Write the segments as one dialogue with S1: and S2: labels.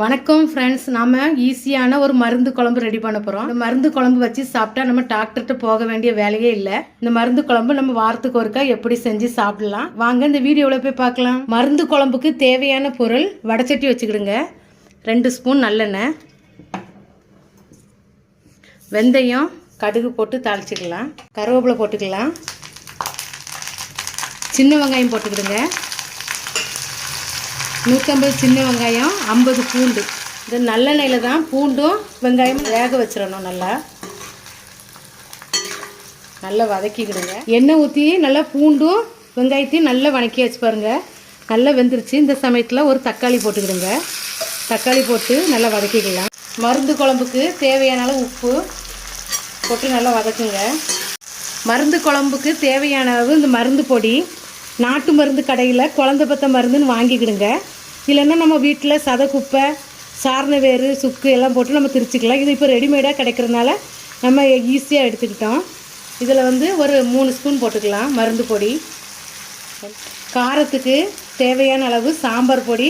S1: வணக்கம் ஃப்ரெண்ட்ஸ் நாம ஈஸியான ஒரு மருந்து குழம்பு ரெடி பண்ண போறோம். இந்த மருந்து குழம்பு வச்சு சாப்பிட்டா நம்ம டாக்டர்கிட்ட போக வேண்டிய வேலையே இல்லை. இந்த மருந்து குழம்பு நம்ம வாரத்துக்கு ஒருக்கா எப்படி செஞ்சு சாப்பிடலாம். வாங்க இந்த வீடியோவில் போய் பார்க்கலாம். மருந்து குழம்புக்கு தேவையான பொருள் வடச்சட்டி வச்சுக்கிடுங்க. ரெண்டு ஸ்பூன் நல்லெண்ணெய். வெந்தயம் கடுகு போட்டு தாளிச்சுக்கலாம். கருவேப்பிலை போட்டுக்கலாம். சின்ன வெங்காயம் போட்டுக்கிடுங்க. நூற்றம்பது சின்ன வெங்காயம் ஐம்பது பூண்டு. இந்த நல்லெண்ணெயில் தான் பூண்டும் வெங்காயமும் வேக வச்சிடணும் நல்லா. நல்லா வதக்கிக்கிடுங்க. எண்ணெய் ஊற்றி நல்லா பூண்டும் வெங்காயத்தையும் நல்லா வதக்கி வச்சு பாருங்கள் நல்லா வெந்துருச்சு. இந்த சமயத்தில் ஒரு தக்காளி போட்டுக்கிடுங்க. தக்காளி போட்டு நல்லா வதக்கிக்கலாம். மருந்து குழம்புக்கு தேவையான அளவு உப்பு போட்டு நல்லா வதக்குங்க. மருந்து குழம்புக்கு தேவையான அளவு இந்த மருந்து பொடி நாட்டு மருந்து கடையில் குழந்தை பத்த மருந்துன்னு வாங்கிக்கிடுங்க. இல்லைன்னா நம்ம வீட்டில் சதக்குப்பை சாரண வேறு சுக்கு எல்லாம் போட்டு நம்ம திரிச்சிக்கலாம். இது இப்போ ரெடிமேடாக கிடைக்கிறதுனால நம்ம ஈஸியாக எடுத்துக்கிட்டோம். இதில் வந்து ஒரு மூணு ஸ்பூன் போட்டுக்கலாம் மருந்து பொடி. காரத்துக்கு தேவையான அளவு சாம்பார் பொடி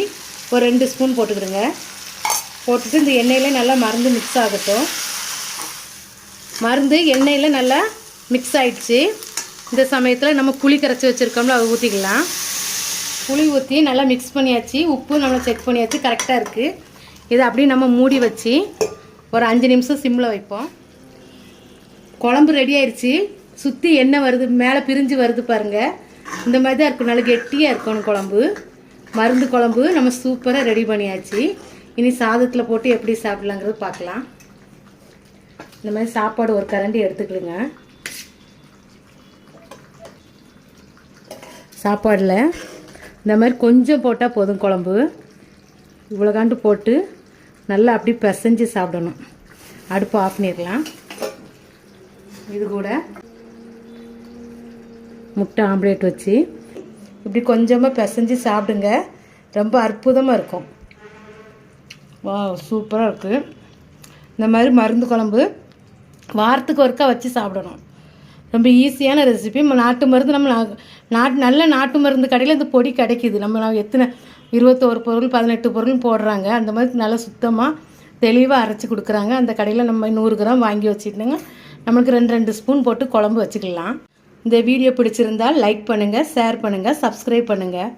S1: ஒரு ரெண்டு ஸ்பூன் போட்டுக்கிடுங்க. போட்டுட்டு இந்த எண்ணெயில் நல்லா மருந்து மிக்ஸ் ஆகட்டும். மருந்து எண்ணெயில் நல்லா மிக்ஸ் ஆயிடுச்சு. இந்த சமயத்தில் நம்ம புளி கரைச்சி வச்சுருக்கோம்ல அதை ஊற்றிக்கலாம் புளி ஊற்றி நல்லா மிக்ஸ் பண்ணியாச்சு. உப்பு நல்லா செக் பண்ணியாச்சு. கரெக்டாக இருக்குது இதை அப்படியே நம்ம மூடி வச்சு ஒரு அஞ்சு நிமிஷம் சிம்மில் வைப்போம். குழம்பு ரெடி ஆயிடுச்சு சுற்றி எண்ணெய் வருது மேலே பிரிஞ்சு வருது பாருங்கள் இந்த மாதிரி தான் இருக்கும். நல்லா கெட்டியாக இருக்கணும் குழம்பு. மருந்து குழம்பு நம்ம சூப்பராக ரெடி பண்ணியாச்சு. இனி சாதத்தில் போட்டு எப்படி சாப்பிட்லாங்கிறது பார்க்கலாம். இந்த மாதிரி சாப்பாடு ஒரு கரண்டி எடுத்துக்கிடுங்க சாப்பாடில். இந்த மாதிரி கொஞ்சம் போட்டால் போதும் குழம்பு. இவ்வளோகாண்டு போட்டு நல்லா அப்படி பிசைஞ்சு சாப்பிடணும். அடுப்பு ஆஃப் பண்ணிடலாம். இது கூட முட்டை ஆம்லேட் வச்சு இப்படி கொஞ்சமாக பிசைஞ்சு சாப்பிடுங்க. ரொம்ப அற்புதமாக இருக்கும். வா சூப்பராக இருக்குது இந்த மாதிரி மருந்து குழம்பு வாரத்துக்கு ஒருக்கா வச்சு சாப்பிடணும். ரொம்ப ஈஸியான ரெசிபி நம்ம நாட்டு மருந்து நம்ம நா- நாட்டு நல்ல நாட்டு மருந்து கடையில் இந்த பொடி கிடைக்கிது. நம்ம நான் எத்தனை இருபத்தோரு பொருள் பதினெட்டு பொருள் போடுறாங்க. அந்த மாதிரி நல்லா சுத்தமாக தெளிவாக அரைச்சி கொடுக்குறாங்க. அந்த கடையில் நம்ம நூறு கிராம் வாங்கி வச்சுட்டுங்க நம்மளுக்கு ரெண்டு ரெண்டு ஸ்பூன் போட்டு குழம்பு வச்சுக்கலாம். இந்த வீடியோ பிடிச்சிருந்தால் லைக் பண்ணுங்கள் ஷேர் பண்ணுங்கள் சப்ஸ்கிரைப் பண்ணுங்கள்